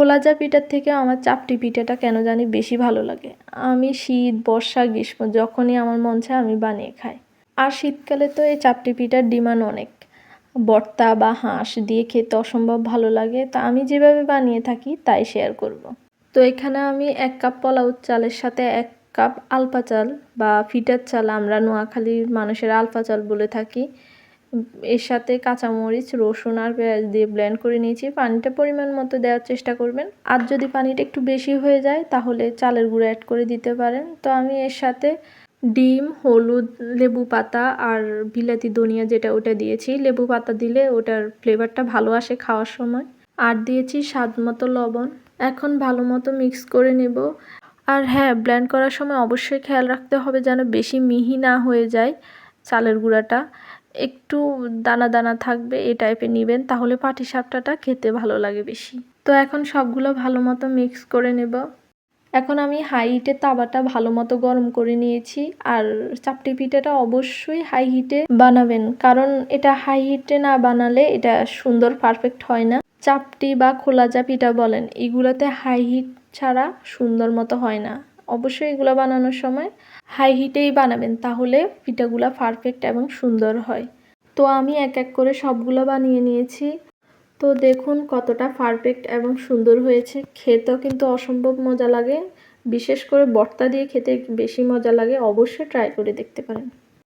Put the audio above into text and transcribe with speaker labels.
Speaker 1: খোলাজা পিঠার থেকে আমার চাপটি পিঠাটা কেন জানি বেশি ভালো লাগে। আমি শীত, বর্ষা, গ্রীষ্ম যখনই আমার মন চায় আমি বানিয়ে খাই। আর শীতকালে তো এই চাপটি পিঠার ডিমান্ড অনেক। বর্তা বা হাঁস দিয়ে খেতে অসম্ভব ভালো লাগে, তা আমি যেভাবে বানিয়ে থাকি তাই শেয়ার করব। তো এখানে আমি এক কাপ পোলাও চালের সাথে এক কাপ আলপা চাল বা ফিটার চাল, আমরা নোয়াখালীর মানুষের আলপা চাল বলে থাকি। এর সাথে কাঁচামরিচ, রসুন আর পেঁয়াজ দিয়ে ব্লেন্ড করে নিয়েছি। পানিটা পরিমাণ মতো দেওয়ার চেষ্টা করবেন। আর যদি পানিটা একটু বেশি হয়ে যায়, তাহলে চালের গুঁড়ো অ্যাড করে দিতে পারেন। তো আমি এর সাথে ডিম, হলুদ, লেবু পাতা আর বিলাতি ধনিয়া যেটা ওটা দিয়েছি। লেবু পাতা দিলে ওটার ফ্লেভারটা ভালো আসে খাওয়ার সময়। আর দিয়েছি স্বাদ মতো লবণ। এখন ভালো মতো মিক্স করে নেব। আর হ্যাঁ ব্লেন্ড করার সময় অবশ্যই খেয়াল রাখতে হবে যেন বেশি মিহি না হয়ে যায় চালের গুঁড়াটা। একটু দানা দানা থাকবে এই টাইপের নেবেন, তাহলে পাটি সাপটাটা খেতে ভালো লাগে বেশি। তো এখন সবগুলো ভালো মতো মিক্স করে নেব। এখন আমি হাই হিটে তাওয়াটা ভালো মতো গরম করে নিয়েছি, আর চাপটি পিঠাটা অবশ্যই হাই হিটে বানাবেন, কারণ এটা হাই হিটে না বানালে এটা সুন্দর পারফেক্ট হয় না। চাপটি বা খোলা চা পিঠা বলেন, এগুলোতে হাই হিট ছাড়া সুন্দর মতো হয় না। অবশ্যই এগুলো বানানোর সময় হাই হিটেই বানাবেন, তাহলে পিঠাগুলো পারফেক্ট এবং সুন্দর হয়। তো আমি এক এক করে সবগুলো বানিয়ে নিয়েছি। তো দেখুন কতটা পারফেক্ট এবং সুন্দর হয়েছে। খেতেও কিন্তু অসম্ভব মজা লাগে। বিশেষ করে বর্তা দিয়ে খেতে বেশি মজা লাগে, অবশ্যই ট্রাই করে দেখতে পারেন।